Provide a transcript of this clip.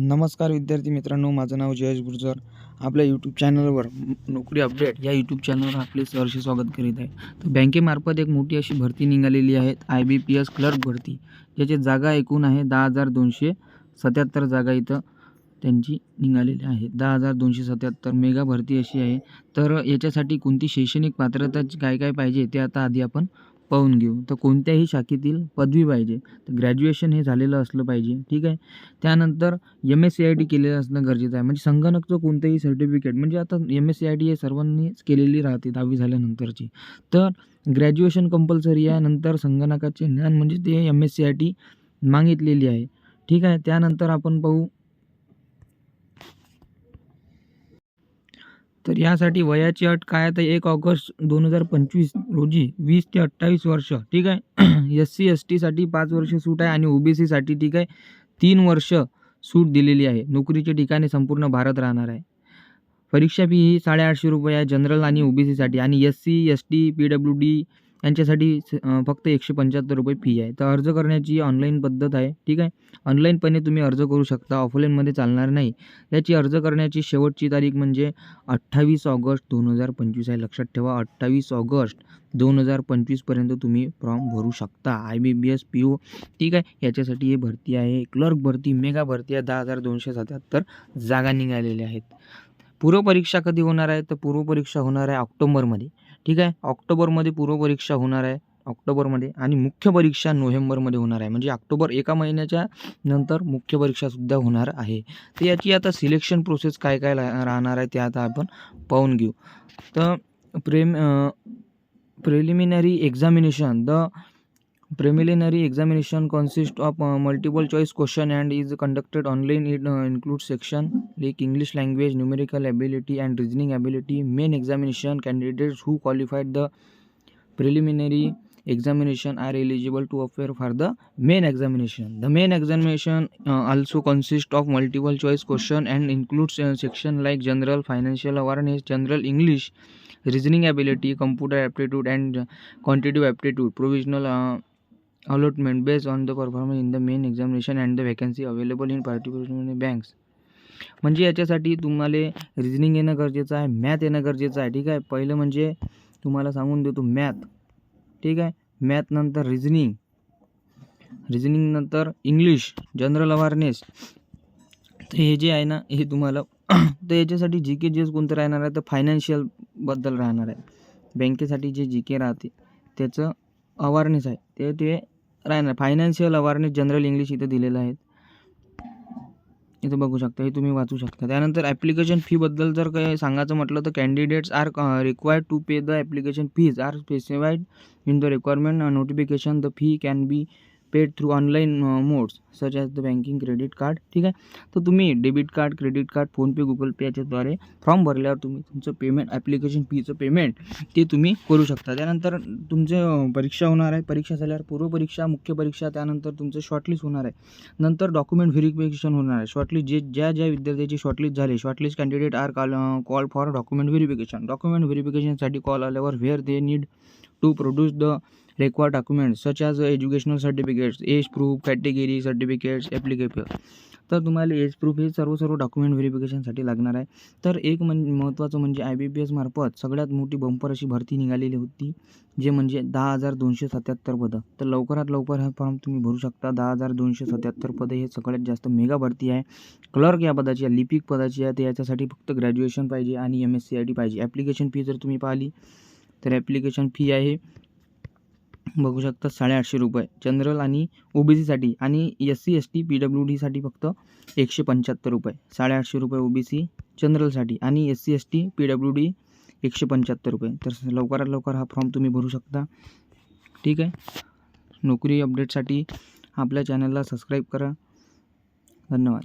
नमस्कार विद्यार्थी मित्रांनो माझं नाव जयेश गुर्जर. आपल्या यूट्यूब चॅनलवर नोकरी अपडेट या यूट्यूब चॅनलवर आपले सहर्ष स्वागत करीत आहे. तर बँकेमार्फत एक मोठी अशी भरती निघालेली आहे I B P S clerk भरती. ज्याची जागा एकूण आहे दहा हजार दोनशे सत्याहत्तर जागा इथं त्यांची निघालेली आहे दहा हजार दोनशे सत्याहत्तर मेगा भरती अशी आहे. तर याच्यासाठी कोणती शैक्षणिक पात्रता काय काय पाहिजे ते आता आधी आपण पाहून घेऊ. तर कोणत्याही शाखेतील पदवी पाहिजे. तर ग्रॅज्युएशन हे झालेलं असलं पाहिजे. ठीक आहे? त्यानंतर M S C I T केलेलं असणं गरजेचं आहे. म्हणजे संगणकचं कोणतंही सर्टिफिकेट म्हणजे आता M S C I T हे सर्वांनीच केलेली राहते दहावी झाल्यानंतरची. तर ग्रॅज्युएशन कंपल्सरी आहे. नंतर संगणकाचे ज्ञान म्हणजे ते M S C I T मागितलेली आहे. ठीक आहे? त्यानंतर आपण पाहू तर यासाठी वयाची अट काय आहे? तर एक ऑगस्ट दोन हजार पंचवीस रोजी वीस ते अठ्ठावीस वर्ष ठीक आहे? एस सी एस टीसाठी पाच वर्ष सूट आहे आणि ओ बी सीसाठी ठीक आहे? तीन वर्ष सूट दिलेली आहे. नोकरीचे ठिकाणी संपूर्ण भारत राहणार आहे. परीक्षा फी ही साडेआठशे रुपये आहे जनरल आणि ओ बी सीसाठी आणि S C S T P W D यांच्यासाठी स- फक्त एकशे पंच्याहत्तर रुपये फी आहे. तर अर्ज करण्याची ऑनलाईन पद्धत आहे ठीक आहे? ऑनलाईनपणे तुम्ही अर्ज करू शकता ऑफलाईनमध्ये चालणार नाही. याची अर्ज करण्याची शेवटची तारीख म्हणजे अठ्ठावीस ऑगस्ट दोन हजार पंचवीस आहे. लक्षात ठेवा अठ्ठावीस ऑगस्ट दोन हजार पंचवीसपर्यंत तुम्ही फॉर्म भरू शकता. I B B S P O ठीक आहे? याच्यासाठी हे भरती आहे. क्लर्क भरती मेगा भरती आहे. दहा हजार दोनशे सत्याहत्तर जागा निघालेल्या आहेत. पूर्वपरीक्षा कधी होणार आहे? तर पूर्वपरीक्षा होणार आहे ऑक्टोबरमध्ये. ठीक आहे? ऑक्टोबरमध्ये पूर्वपरीक्षा होणार आहे ऑक्टोबरमध्ये आणि मुख्य परीक्षा नोव्हेंबरमध्ये होणार आहे. म्हणजे ऑक्टोबर एका महिन्याच्या नंतर मुख्य परीक्षासुद्धा होणार आहे. तर याची आता सिलेक्शन प्रोसेस काय काय राहणार आहे ते आता आपण पाहून घेऊ. तर प्रेम preliminary examination the preliminary examination consists of uh, multiple choice question and is conducted online. It uh, includes section like english language numerical ability and reasoning ability. Main examination candidates who qualified the preliminary examination are eligible to appear for the main examination. The main examination uh, also consists of multiple choice question and includes uh, section like general financial awareness general english reasoning ability computer aptitude and uh, quantitative aptitude provisional uh, allotment based on the performance in the main examination and the vacancy available in particular banks. म्हणजे याच्यासाठी तुम्हाला reasoning येणं गरजेचं आहे math येणं गरजेचं आहे ठीक आहे? पहिलं म्हणजे तुम्हाला सांगून देतो मॅथ ठीक आहे? मॅथ नंतर रिजनिंगनंतर नंतर इंग्लिश जनरल अवेअरनेस तर हे जे आहे ना हे तुम्हाला तर याच्यासाठी जी के जे कोणतं राहणार आहे? तर फायनान्शियलबद्दल राहणार आहे. बँकेसाठी जे जी के राहते त्याचं अवेअरनेस आहे. ते ते राहणार. फायनान्शियल अवेअरनेस जनरल इंग्लिश इथं दिलेलं आहे. इथं बघू शकता हे तुम्ही वाचू शकता. त्यानंतर ॲप्लिकेशन फीबद्दल जर काही सांगायचं म्हटलं तर candidates are required to pay the application fees are specified in the requirement notification the fee can be paid through online modes such as the banking credit card ठीक आहे? तर तुम्ही debit card credit card PhonePe Google Pay याच्याद्वारे form भरल्यावर तुम्ही तुमचं payment application फीचं payment ते तुम्ही करू शकता. त्यानंतर तुमचं परीक्षा होणार आहे. परीक्षा झाल्यावर पूर्वपरीक्षा मुख्य परीक्षा त्यानंतर तुमचं शॉर्टलिस्ट होणार आहे. नंतर डॉक्युमेंट व्हेरिफिकेशन होणार आहे. शॉर्टलिस्ट जे ज्या ज्या विद्यार्थ्याची शॉर्टलिस्ट झाली shortlist candidate are call call for document verification document व्हेरिफिकेशनसाठी call आल्यावर where they need to produce the require documents such as educational certificates age proof category certificates applicable. तर तुम्हाला एज प्रूफ हे सर्व सर्व डॉक्युमेंट व्हेरिफिकेशनसाठी लागणार आहे. तर एक म्हण महत्त्वाचं म्हणजे आय बी पी एस मार्फत सगळ्यात मोठी बंपर अशी भरती निघालेली होती जे म्हणजे दहा हजार दोनशे सत्याहत्तर पदं. तर लवकरात लवकर हा फॉर्म तुम्ही भरू शकता. दहा हजार दोनशे सत्याहत्तर पदं हे सगळ्यात जास्त मेगा भरती आहे. क्लर्क या पदाची आहे लिपिक पदाची आहे तर याच्यासाठी फक्त ग्रॅज्युएशन पाहिजे आणि M S C I T पाहिजे. ॲप्लिकेशन फी जर तुम्ही पाहिली तर ॲप्लिकेशन फी आहे. बघू शकता साडेआठशे रुपये. जनरल आणि ओ बी सीसाठी आणि S C S T P W डीसाठी फक्त एकशे पंच्याहत्तर रुपये. साडेआठशे रुपये ओ बी सी जनरलसाठी आणि S C S T P W D एकशे पंच्याहत्तर रुपये. तर लवकरात लवकर हा फॉर्म तुम्ही भरू शकता. ठीक आहे? नोकरी अपडेटसाठी आपल्या चॅनलला सबस्क्राईब करा. धन्यवाद.